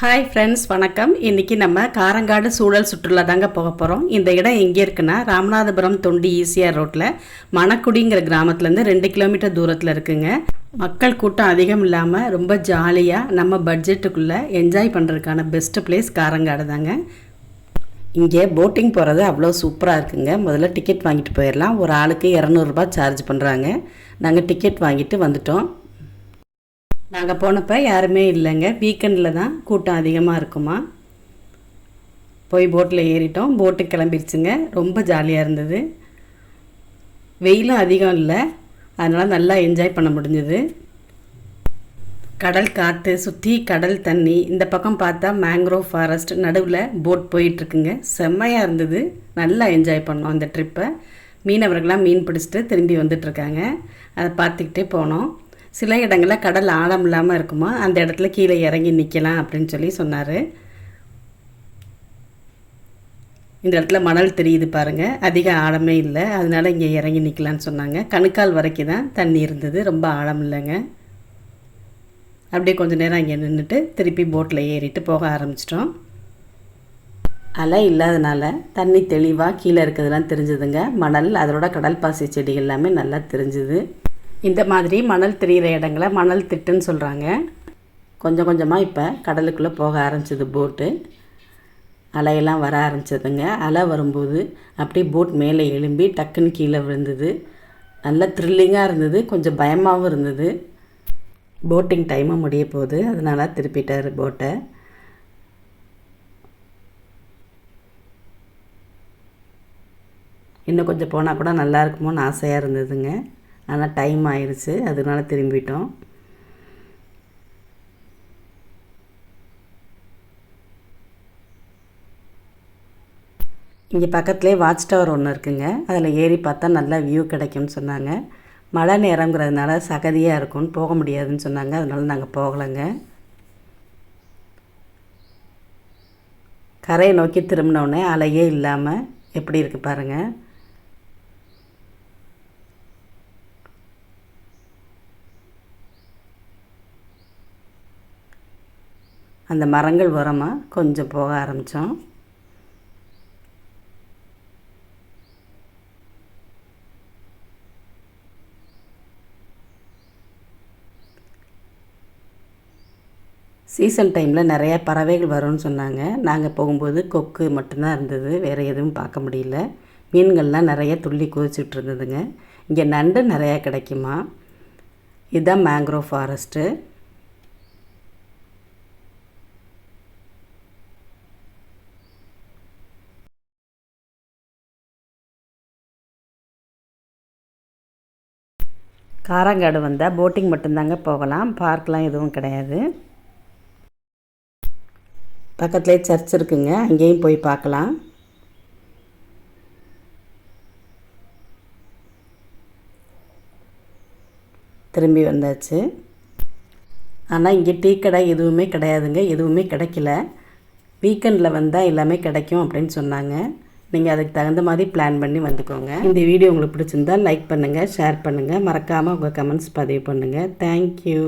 Hi friends வணக்கம். இன்றைக்கி நம்ம காரங்காடு சூழல் சுற்றுலா தாங்க போக போகிறோம் இந்த இடம் எங்கே இருக்குன்னா ராமநாதபுரம் தொண்டி ஈசிஆர் ரோட்டில் மணக்குடிங்கிற கிராமத்துலேருந்து ரெண்டு கிலோமீட்டர் தூரத்தில் இருக்குங்க. மக்கள் கூட்டம் அதிகம் இல்லாமல் ரொம்ப ஜாலியாக நம்ம பட்ஜெட்டுக்குள்ளே என்ஜாய் பண்ணுறதுக்கான பெஸ்ட்டு பிளேஸ் காரங்காடு தாங்க. இங்கே போட்டிங் போகிறது அவ்வளோ சூப்பராக இருக்குங்க. முதல்ல டிக்கெட் வாங்கிட்டு போயிடலாம் ஒரு ஆளுக்கு இரநூறுபா சார்ஜ் பண்ணுறாங்க நாங்கள் டிக்கெட் வாங்கிட்டு வந்துட்டோம். நாங்கள் போனப்போ யாருமே இல்லைங்க. வீக்கெண்டில் தான் கூட்டம் அதிகமாக இருக்குமா? போய் போட்டில் ஏறிட்டோம். போட்டு கிளம்பிடுச்சுங்க ரொம்ப ஜாலியாக இருந்தது. வெயிலும் அதிகம் இல்லை. அதனால் நல்லா என்ஜாய் பண்ண முடிஞ்சது. கடல் காற்று சுற்றி கடல் தண்ணி. இந்த பக்கம் பார்த்தா மேங்க்ரோவ் ஃபாரஸ்ட் நடுவில் போட் போயிட்டுருக்குங்க. செம்மையாக இருந்தது. நல்லா என்ஜாய் பண்ணோம் அந்த ட்ரிப்பை மீனவர்கள்லாம் மீன் பிடிச்சிட்டு திரும்பி வந்துட்டுருக்காங்க. அதை பார்த்துக்கிட்டே போனோம். சில இடங்களில் கடல் ஆழம் இல்லாமல் இருக்குமா? அந்த இடத்துல கீழே இறங்கி நிற்கலாம் அப்படின்னு சொல்லி சொன்னார். இந்த இடத்துல மணல் தெரியுது பாருங்கள் அதிக ஆழமே இல்லை. அதனால் இங்கே இறங்கி நிற்கலான்னு சொன்னாங்க. கணுக்கால் வரைக்கும் தான் தண்ணி இருந்தது. ரொம்ப ஆழம் இல்லைங்க. அப்படியே கொஞ்சம் நேரம் அங்கே நின்றுட்டு திருப்பி போட்டில் ஏறிட்டு போக ஆரம்பிச்சிட்டோம். அலை இல்லாதனால தண்ணி தெளிவாக கீழே இருக்கிறதுலாம் தெரிஞ்சுதுங்க. மணல் அதோட கடல் பாசி செடிகள் எல்லாமே நல்லா தெரிஞ்சுது. இந்த மாதிரி மணல் தெரிகிற இடங்களை மணல் திட்டுன்னு சொல்கிறாங்க கொஞ்சம் கொஞ்சமாக இப்போ கடலுக்குள்ளே போக ஆரம்பிச்சது போட்டு அலையெல்லாம் வர ஆரம்பிச்சதுங்க. அலை வரும்போது அப்படியே போட் மேலே எழும்பி டக்குன்னு கீழே விழுந்தது. நல்லா த்ரில்லிங்காக இருந்தது. கொஞ்சம் பயமாகவும் இருந்தது. போட்டிங் டைமும் முடிய போகுது. அதனால் திருப்பிட்டார் போட்டை இன்னும் கொஞ்சம் போனால் கூட நல்லா இருக்குமோன்னு ஆசையாக இருந்ததுங்க. ஆனால் டைம் ஆயிடுச்சு அதனால திரும்பிட்டோம். இங்கே பக்கத்துலேயே வாட்ச் டவர் ஒன்று இருக்குங்க. அதில் ஏறி பார்த்தா நல்லா வியூ கிடைக்கும்னு சொன்னாங்க. மழை நேரங்கிறதுனால சகதியாக இருக்கும்னு போக முடியாதுன்னு சொன்னாங்க. அதனால நாங்கள் போகலைங்க. கரையை நோக்கி திரும்பினோடனே அலையே இல்லாமல் எப்படி இருக்குது பாருங்கள் அந்த மரங்கள் உரமாக கொஞ்சம் போக ஆரம்பித்தோம் சீசன் டைமில் நிறைய பறவைகள் வரும்னு சொன்னாங்க. நாங்கள் போகும்போது கொக்கு மட்டும்தான் இருந்தது. வேறு எதுவும் பார்க்க முடியல. மீன்கள்லாம் நிறைய துள்ளி குதிச்சுட்டு இருந்ததுங்க. இங்கே நண்டு நிறையா கிடைக்குமா? இதுதான் மேங்க்ரோவ் ஃபாரஸ்ட்டு காரங்காடு வந்தால் போட்டிங் மட்டும்தாங்க போகலாம். பார்க்கெலாம் எதுவும் கிடையாது. பக்கத்துலேயே சர்ச் இருக்குங்க. அங்கேயும் போய் பார்க்கலாம். திரும்பி வந்தாச்சு. ஆனால் இங்கே டீ கடை எதுவுமே கிடையாதுங்க. எதுவுமே கிடைக்கல. வீக்கெண்டில் வந்தால் எல்லாமே கிடைக்கும் அப்படின்னு சொன்னாங்க. நீங்கள் அதுக்கு தகுந்த மாதிரி பிளான் பண்ணி வந்துக்கோங்க. இந்த வீடியோ உங்களுக்கு பிடிச்சிருந்தால் லைக் பண்ணுங்கள் ஷேர் பண்ணுங்கள் மறக்காமல் உங்கள் கமெண்ட்ஸ் பதிவு பண்ணுங்கள் தேங்க்யூ